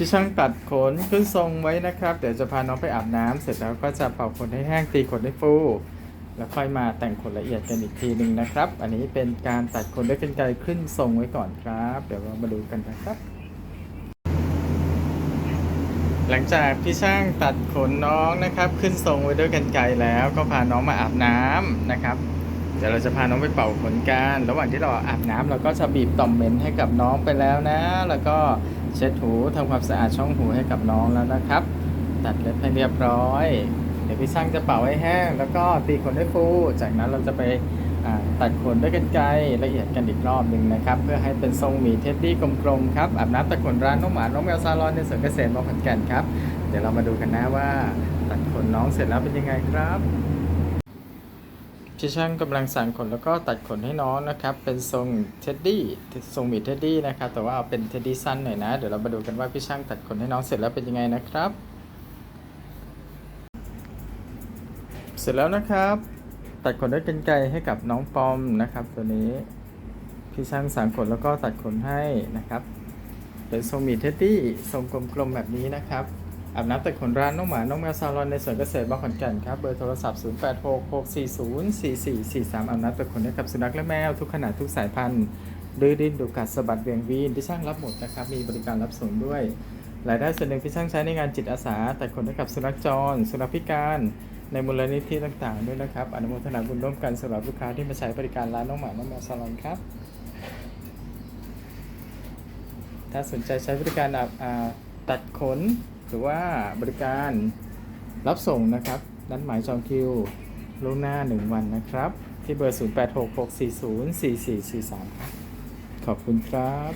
พี่ช่างตัดขนขึ้นทรงไว้นะครับ เดี๋ยวจะพาน้องไปอาบน้ำเสร็จแล้วก็จะเป่าขนให้แห้งตีขนให้ฟู แล้วค่อยมาแต่งขนละเอียดกันอีกทีหนึ่งนะครับ อันนี้เป็นการตัดขนด้วยกรรไกรขึ้นทรงไว้ก่อนครับ เดี๋ยวเรามาดูกันนะครับ หลังจากพี่ช่างตัดขนน้องนะครับ ขึ้นทรงไว้ด้วยกรรไกรแล้วก็พาน้องมาอาบน้ำนะครับ เดี๋ยวเราจะพาน้องไปเป่าขนกัน ระหว่างที่เราอาบน้ำเราก็จะบีบต่อมเหม็นให้กับน้องไปแล้วนะ แล้วก็เช็ดหูทำความสะอาดช่องหูให้กับน้องแล้วนะครับ ตัดเล็บให้เรียบร้อย เดี๋ยวพี่ช่างจะเป่าให้แห้ง แล้วก็ตีขนให้ฟู จากนั้นเราจะไปตัดขนด้วยกรรไกรละเอียดกันอีกรอบหนึ่งนะครับ เพื่อให้เป็นทรงหมีเท็ดดี้กลมๆครับอาบน้ำตัดขนร้านน้องหมาน้องแมวซาลอนในสวนเกษตรมอขอนแก่นครับ เดี๋ยวเรามาดูกันนะว่าตัดขนน้องเสร็จแล้วเป็นยังไงครับ พี่ช่างกำลังสั่งขนแล้วก็ตัดขนให้น้องนะครับ เป็นทรงเท็ดดี้ทรงหมีเท็ดดี้นะครับ แต่ว่าเอาเป็นเท็ดดี้สั้นหน่อยนะ เดี๋ยวเรามาดูกันว่าพี่ช่างตัดขนให้น้องเสร็จแล้วเป็นยังไงนะครับ เสร็จแล้วนะครับ ตัดขนด้วยกรรไกรให้กับน้องปอมนะครับ ตัวนี้พี่ช่างสั่งขนแล้วก็ตัดขนให้นะครับ เป็นทรงหมีเท็ดดี้ทรงกลมๆแบบนี้นะครับ อาบน้ำตัดขนร้านน้องหมา น้องแมวซาลอนในสวนเกษตรบานขอนแก่นครับ เบอร์โทรศัพท์ 0866404443อาบน้ำตัดขนให้กับสุนัขและแมว ทุกขนาดทุกสายพันธุ์ดื้อดิ้นดุกัดสะบัดเวียงวีนที่ช่างรับหมดนะครับ มีบริการรับส่งด้วย รายได้ส่วนหนึ่งที่ช่างใช้ในงานจิตอาสา แตัดขนให้กับสุนัขจร สุนัขพิการ ในมูลนิธิต่างๆ ด้วยนะครับ อนุโมทนาบุญร่วมกันสำหรับลูกค้าที่มาใช้บริการร้านน้องหมา น้องแมวซาลอนครับถ้าสนใจใช้บริการอาบอ่าตัดขน หรือว่าบริการรับส่งนะครับนัดหมายจองคิวล่วงหน้า 1 วันนะครับ ที่เบอร์ 0866404443 ขอบคุณครับ